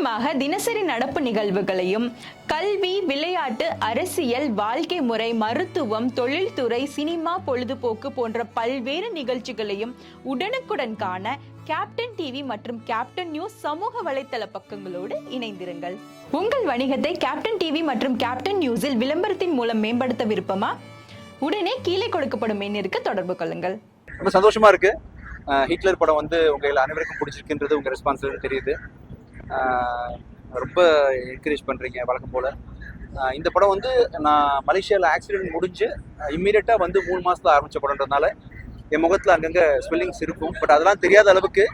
முக்கியமாக தினசரி நடப்பு நிகழ்வுகளையும் கல்வி விளையாட்டு அரசியல் வாழ்க்கை முறை மருத்துவம் தொழில்துறை சினிமா பொழுதுபோக்கு போன்ற பல்வேறு நிகழ்ச்சிகளையும் உடனுக்குடன் காண கேப்டன் டிவி மற்றும் கேப்டன் நியூஸ் சமூக வலைத்தள பக்கங்களோடு இணைந்திருங்கள். உங்கள் வணிகத்தை கேப்டன் டிவி மற்றும் கேப்டன் நியூஸில் விளம்பரத்தின் மூலம் மேம்படுத்த விருப்பமா? உடனே கீழே கொடுக்கப்படும் எண்ணிற்கு தொடர்பு கொள்ளுங்கள். ரொம்ப சந்தோஷமா இருக்கு. ஹிட்லர் படம் வந்து உங்கள் அனைவருக்கும் பிடிச்சிருக்குன்றது உங்க ரெஸ்பான்ஸ் தெரியுது. ரொம்ப என்கரேஜ் பண்ணுறீங்க வழக்கம் போல். இந்த படம் வந்து நான் மலேசியாவில் ஆக்சிடென்ட் முடிஞ்சு இம்மீடியட்டாக வந்து மூணு மாதத்தில் ஆரம்பித்த படம்ன்றதுனால என் முகத்தில் அங்கங்கே ஸ்வெல்லிங்ஸ் இருக்கும். பட் அதெல்லாம் தெரியாத அளவுக்கு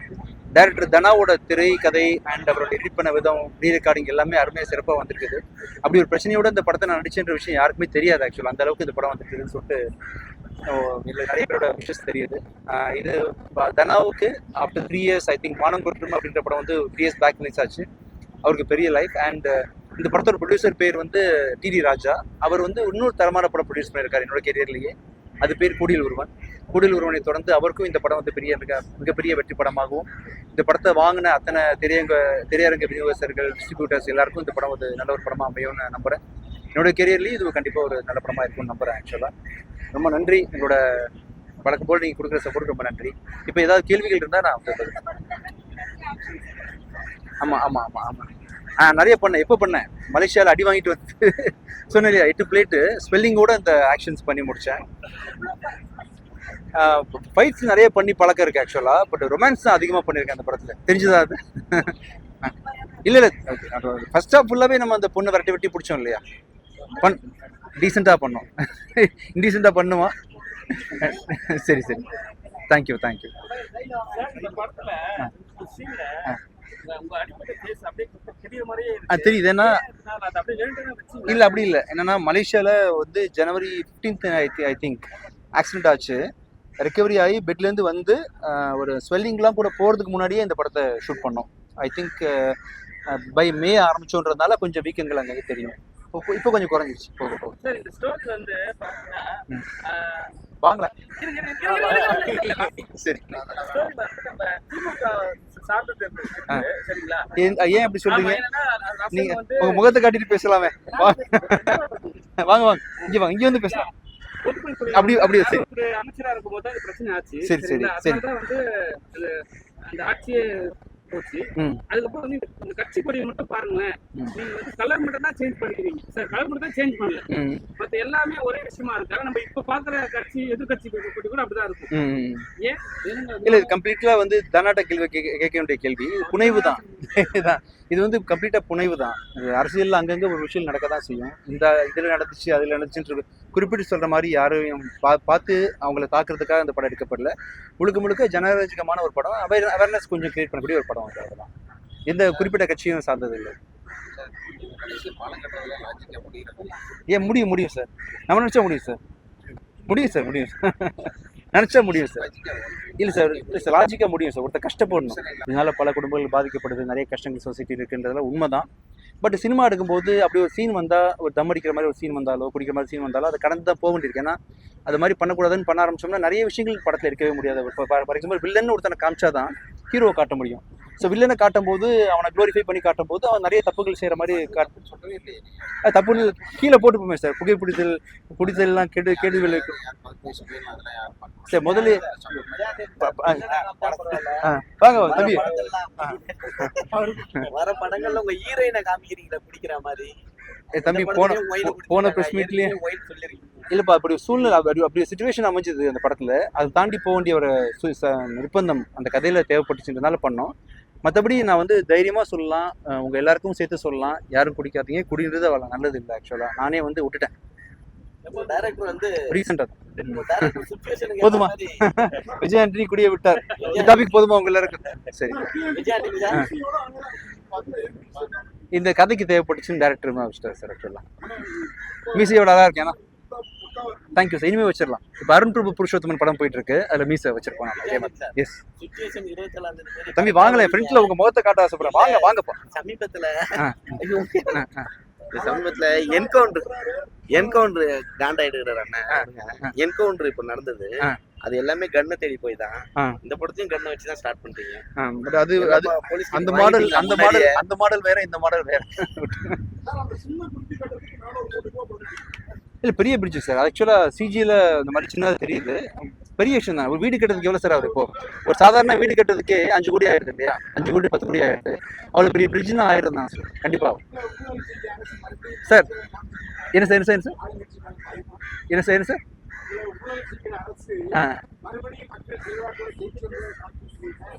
டேரக்டர் தனாவோட திரை கதை அண்ட் அவரோட எடிட் பண்ண விதம் ரீ ரெக்கார்டிங் எல்லாமே அருமையாக சிறப்பாக வந்திருக்குது. அப்படி ஒரு பிரச்சனையோட இந்த படத்தை நான் நடிச்சேன்ற விஷயம் யாருக்குமே தெரியாது ஆக்சுவலாக அந்த அளவுக்கு இந்த படம் வந்துருக்குதுன்னு சொல்லிட்டு இதில் நிறைய பேரோட விஷஸ் தெரியுது. இது தனாவுக்கு after three years I think மானம் குற்றம் அப்படின்ற படம் வந்து த்ரீ இயர்ஸ் பேக் ரிலீஸ் ஆச்சு. அவருக்கு பெரிய லைஃப் அண்ட் இந்த படத்தோட ப்ரொடியூசர் பேர் வந்து டிடி ராஜா. அவர் வந்து இன்னொரு தரமான படம் ப்ரொடியூஸ் பண்ணியிருக்காரு என்னோட கெரியர்லேயே அது பேர் கூடியல் ஒருவன். கூடியல் ஒருவனை தொடர்ந்து அவருக்கும் இந்த படம் வந்து பெரிய மிக மிகப்பெரிய வெற்றி படமாகவும் இந்த படத்தை வாங்கின அத்தனை திரையங்க திரையரங்க விநியோகஸ்தர்கள் டிஸ்ட்ரிபியூட்டர்ஸ் எல்லாருக்கும் இந்த படம் வந்து நல்ல ஒரு படமாக அமையும்னு நம்புகிறேன் என்னோட கெரியர்லேயும் இது கண்டிப்பாக ஒரு நல்ல படமாக இருக்கும்னு நம்புகிறேன் ஆக்சுவலாக ரொம்ப நன்றி. உங்களோட வழக்கம் போல் நீங்கள் கொடுக்குற சப்போர்ட் ரொம்ப நன்றி. இப்போ ஏதாவது கேள்விகள் இருந்தால் நான் வந்து ஆமாம் ஆமாம் ஆமாம் ஆமாம் ஆ நிறைய பண்ணேன். எப்போ பண்ணேன்? மலேசியாவில் அடி வாங்கிட்டு வந்து சொன்னேன் இல்லையா எட்டு பிளேட்டு ஸ்பெல்லிங்கோட இந்த ஆக்ஷன்ஸ் பண்ணி முடித்தேன் ஃபைட்ஸ் நிறைய பண்ணி பழக்கம் இருக்குது ஆக்சுவலாக பட் ரொமான்ஸ் தான் அதிகமாக பண்ணியிருக்கேன் அந்த படத்தில். தெரிஞ்சதா அது? இல்லை இல்லை. ஃபர்ஸ்ட் ஆஃப் ஃபுல்லாகவே நம்ம அந்த பொண்ணை விரட்டி வெட்டி பிடிச்சோம் இல்லையா? பண் டீசெண்டாக பண்ணோம். இன்டீசெண்டாக பண்ணுமா சரி சரி. தேங்க்யூ தேங்க்யூ தெரியுது. ஏன்னா? இல்லை அப்படி இல்லை. என்னன்னா மலேசியாவில் வந்து ஜனவரி ஃபிஃப்டீன்த் ஐ திங்க் ஆக்சிடென்ட் ஆச்சு. ரெக்கவரி ஆகி பெட்லேருந்து வந்து ஒரு ஸ்வெல்லிங்லாம் கூட போகிறதுக்கு முன்னாடியே இந்த படத்தை ஷூட் பண்ணோம். ஐ திங்க் பை மே ஆரம்பிச்சோன்றதுனால கொஞ்சம் வீக்கெண்ட்கள் அங்கே தெரியும். இப்போ கொஞ்சம் குறைஞ்சிருச்சு. போக போக. சரி, இந்த story வந்து வாங்கலாம். சரி? ஏன் அப்படி சொல்றீங்க? நீங்க உங்க முகத்தை காட்டிட்டு பேசலாமே. வாங்க வாங்க. இங்க வாங்க இங்க வந்து பேசலாம். அப்படி- அப்படி சரி. அமைச்சரா இருக்கும்போது தான் இந்த பிரச்சனை ஆச்சு சரி, சரி? சரி. இந்த ஆட்சியே போச்சு. அதுக்கப்புறம் வந்து இந்த- கட்சி கொடியை மட்டும் பாருங்களேன். நீங்க வந்து கலர் மட்டும் தான் சேஞ்ச் பண்ணிக்கிறீங்க. சார் கலர் மட்டும் தான் சேஞ்ச் பண்ணல. ம். மத்த எல்லாமே ஒரே விஷயமா இருக்கு. ஆனா நம்ம இப்ப பாக்குற கட்சி எதிர்கட்சி கொடி கூட அப்படிதான் இருக்கும். ஏன்? இல்ல கம்ப்ளீட்டா வந்து தனாட்ட கேள்வி கேட்க வேண்டிய கேள்வி. புனைவு தான். இது வந்து கம்ப்ளீட்டா புனைவு தான் இது அரசியல்ல அங்கங்க ஒரு விஷயம் நடக்க தான் செய்யும். இந்த இதுல நடந்துச்சு அதுல நடந்துச்சுன்னு குறிப்பிட்டு சொல்கிற மாதிரி யாரையும் பா- பார்த்து அவங்கள தாக்குறதுக்காக அந்த படம் எடுக்கப்படல. முழுக்க முழுக்க ஜனரஞ்சகமான ஒரு படம். அவேர் அவேர்னஸ் கொஞ்சம் கிரியேட் பண்ணக்கூடிய ஒரு படம் அது அதெல்லாம் எந்த குறிப்பிட்ட கட்சியும் சார்ந்தது இல்லை. ஏன் முடியும் முடியும் சார். நம்ம நினச்சா முடியும் சார். முடியும் சார் முடியும் சார். முடியும் சார். இல்லை சார் இல்லை சார் லாஜிக்காக முடியும் சார். ஒருத்தர் கஷ்டப்படணும். இதனால் பல குடும்பங்கள் பாதிக்கப்படுது. நிறைய கஷ்டங்கள் சொசைட்டி இருக்குன்றதுல உண்மைதான். பட் சினிமா எடுக்கும்போது அப்படி ஒரு சீன் வந்தால் ஒரு தம் அடிக்கிற மாதிரி ஒரு சீன் வந்தாலோ குடிக்கிற மாதிரி சீன் வந்தாலோ அதை கடந்து தான் போக வேண்டியிருக்கு. ஏன்னா அது மாதிரி பண்ணக்கூடாதுன்னு பண்ண ஆரம்பிச்சோம்னா நிறைய விஷயங்கள் படத்தில் இருக்கவே முடியாது. ஃபார் எக்ஸாம்பிள் வில்லன்னு ஒருத்தனை காமிச்சா தான் ஹீரோவை காட்ட முடியும். ஸோ வில்லனை காட்டும் போது அவனை க்ளோரிஃபை பண்ணி காட்டும் போது அவன் நிறைய தப்புகள் செய்கிற மாதிரி காட்டு அது தப்பு கீழே போட்டு போமே சார் புகைப்பிடித்தல் பிடித்தல்லாம் கெடு கெடுதல் இருக்கு சரி முதல்ல வாங்க தம்பி. வர படங்கள்ல உங்க ஹீரோயினை காமிக்கிறீங்களா? பிடிக்கிற மாதிரி. தம்பி போன போன ப்ரெஸ் மீட்லயே இல்லப்பா அப்படி சூழ்நிலை அப்படி அப்படி சுச்சுவேஷன் அமைஞ்சது அந்த படத்துல. அதை தாண்டி போக வேண்டிய ஒரு சு- நிர்பந்தம் அந்த கதையில தேவைப்பட்டுச்சுன்றதுனால பண்ணோம். மற்றபடி நான் வந்து தைரியமா சொல்லலாம். அஹ் உங்க எல்லாருக்கும் சேர்த்து சொல்லலாம். யாரும் குடிக்காதீங்க. குடின்றது அவ்வளோ நல்லது இல்லை ஆக்சுவலா நானே வந்து விட்டுட்டேன். போதுமா? விஜய் ஆண்டனி குடியை விட்டார். இந்த டாபிக் போதுமா உங்க எல்லாருக்கும்? சரி. இந்த கதைக்கு தேவைப்பட்டுச்சுன்னு டேரக்டர் வச்சுட்டார் சார் ஆக்சுவலா மீசையோட அழகா இருக்கேன். தேங்க்யூ சார் இனிமே வச்சிடலாம் இப்போ அருண் பிரபு புருஷோத்தமன் படம் போயிட்டு இருக்கு அதுல மீசை வச்சிருப்போம் நான் அதே மாதிரி எஸ் தம்பி வாங்கல. ஃப்ரெண்ட்ஸ்ல உங்க முகத்தை காட்ட ஆசைப்படுறேன். வாங்க வாங்கப்பா சமீபத்துல சமீபத்துல என்கவுண்டர் என்கவுண்டர் காண்டாயிடுகிறார் அண்ணன் என்கவுண்டர் இப்ப நடந்தது. அது எல்லாமே கண்ணை தேடி போய் தான். இந்த படத்தையும் கண்ணை வச்சு தான் ஸ்டார்ட் பண்றீங்க. பட் அது அது அந்த மாடல் அந்த மாடல். அந்த மாடல் வேற இந்த மாடல் வேற. இல்லை பெரிய பிரிட்ஜ் சார் ஆக்சுவலா சிஜியில் இந்த மாதிரி சின்னதாக தெரியுது. பெரிய விஷயம் தான். ஒரு வீடு கட்டுறதுக்கு எவ்வளவு சார் ஆகுது இப்போ? ஒரு சாதாரண வீடு கட்டுறதுக்கே அஞ்சு கோடி ஆயிடுது இல்லையா? அஞ்சு கோடி பத்து கோடி ஆயிடுது. அவ்வளோ பெரிய பிரிட்ஜ்னா ஆயிரம் தான் சார் கண்டிப்பாக சார் என்ன சார் என்ன சார் என்ன சார் என்ன சார் ஆ.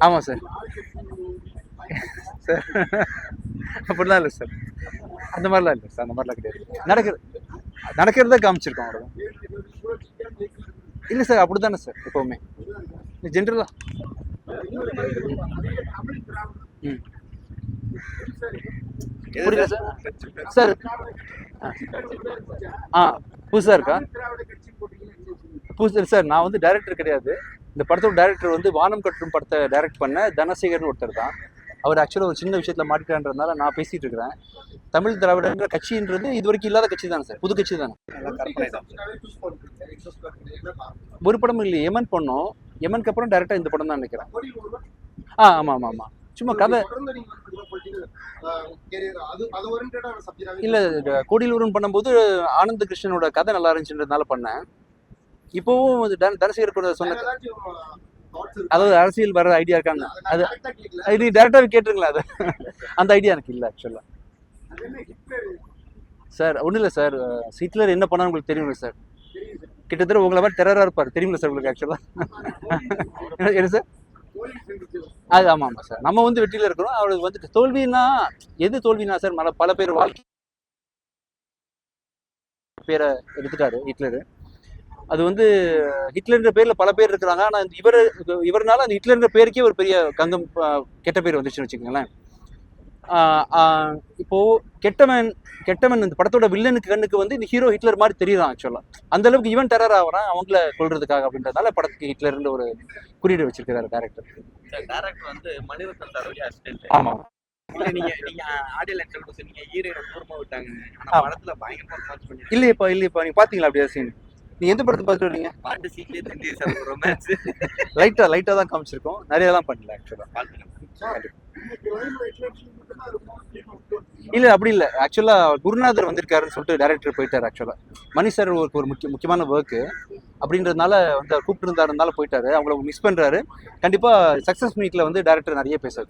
ஆமாம் சார் சார் அப்படிலாம் இல்லை சார் அந்த மாதிரிலாம் இல்லை சார் அந்த மாதிரிலாம் கிடையாது. நடக்குது. நடக்கிறத காமிச்சிருக்கோம் அவ்வளோதான் இல்லை சார் அப்படி தானே சார் எப்போவுமே. ஜென்ரலா ம். புரியல சார். சார் ஆ புதுசாக இருக்கா? புதுசு சார் நான் வந்து டைரக்டர் கிடையாது. இந்த படத்தோட டைரக்டர் வந்து வானம் கட்டும் படத்தை டைரக்ட் பண்ண தனசேகர்னு ஒருத்தர் தான் அவர் ஆக்சுவலாக ஒரு சின்ன விஷயத்தில் மாட்டிட்டான்றதுனால நான் பேசிகிட்டு இருக்கிறேன். தமிழ் திராவிடன்ற கட்சின்றது இது வரைக்கும் இல்லாத கட்சி தானே சார்? புது கட்சி தானே? ஒரு படம் இல்லை எமன் பண்ணோம் எமனுக்கு அப்புறம் டேரெக்டாக இந்த படம் தான் நினைக்கிறேன். ஆ ஆமாம் ஆமாம் ஆமாம் சும்மா கதை. இல்லை கோடியிலூரன் பண்ணும்போது ஆனந்த கிருஷ்ணனோட கதை நல்லா இருந்துச்சுன்றதுனால பண்ணேன். இப்போவும் தனசேகர் கூட சொன்ன அதாவது அரசியல் வர ஐடியா இருக்காங்க அது இது டேரக்டாக கேட்டுருங்களா அது? அந்த ஐடியா எனக்கு இல்லை ஆக்சுவலாக சார் ஒன்றும் இல்லை சார். ஹிட்லர் என்ன பண்ணான்னு உங்களுக்கு தெரியுங்களா சார்? கிட்டத்தட்ட உங்களை மாதிரி டெரராக இருப்பார். தெரியுங்களா சார் உங்களுக்கு ஆக்சுவலாக என்ன சார்? அது ஆமாம் ஆமாம் சார். நம்ம வந்து வெற்றியில் இருக்கிறோம். அவருக்கு வந்துட்டு தோல்வின்னா எது தோல்வினா சார் மல பல பேர் வாழ்க்கை பேரை எடுத்துட்டாரு ஹிட்லரு. அது வந்து ஹிட்லர்ன்ற பேர்ல பல பேர் இருக்கிறாங்க. ஆனா இவர் இவர்னால அந்த ஹிட்லர்ன்ற பேருக்கே ஒரு பெரிய கங்கம் கெட்ட பேர் வந்துச்சுன்னு வச்சுக்கோங்களேன். இப்போ கெட்டவன் கெட்டவன் இந்த படத்தோட வில்லனுக்கு கண்ணுக்கு வந்து இந்த ஹீரோ ஹிட்லர் மாதிரி தெரியுறான் ஆக்சுவலா? அந்த அளவுக்கு இவன் டெரர் ஆகிறான் அவங்கள கொல்றதுக்காக அப்படின்றதால படத்துக்கு ஹிட்லர்ன்ற ஒரு குறியீடு வச்சிருக்காரு டேரக்டர் வந்து ஆமா. இல்லையப்பா இல்லையப்பா நீங்க பாத்தீங்களா அப்படியே சீன் நீ எந்த படத்தை பார்த்துட்டு வரீங்க? பாட்டு சீட்லயே சார் ரொமான்ஸ் லைட்டா லைட்டா தான் காமிச்சிருக்கோம். நிறையலாம் பண்ணல ஆக்சுவலா இல்ல அப்படி இல்ல. ஆக்சுவலா குருநாதர் வந்திருக்காருன்னு சொல்லிட்டு டைரக்டர் போயிட்டாரு ஆக்சுவலா மணி சார் ஒரு ஒரு முக்கிய முக்கியமான ஒர்க்கு அப்படின்றதுனால வந்து அவர் கூப்பிட்டு இருந்தாருனால போயிட்டாரு. அவங்கள மிஸ் பண்றாரு. கண்டிப்பா சக்சஸ் மீட்ல வந்து டைரக்டர் நிறைய பேசுறாரு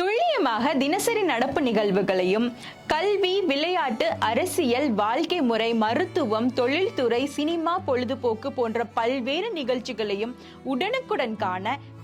துல்லியமாக தினசரி நடப்பு நிகழ்வுகளையும் கல்வி விளையாட்டு அரசியல் வாழ்க்கை முறை மருத்துவம் தொழில்துறை சினிமா பொழுதுபோக்கு போன்ற பல்வேறு நிகழ்ச்சிகளையும் உடனுக்குடன் காண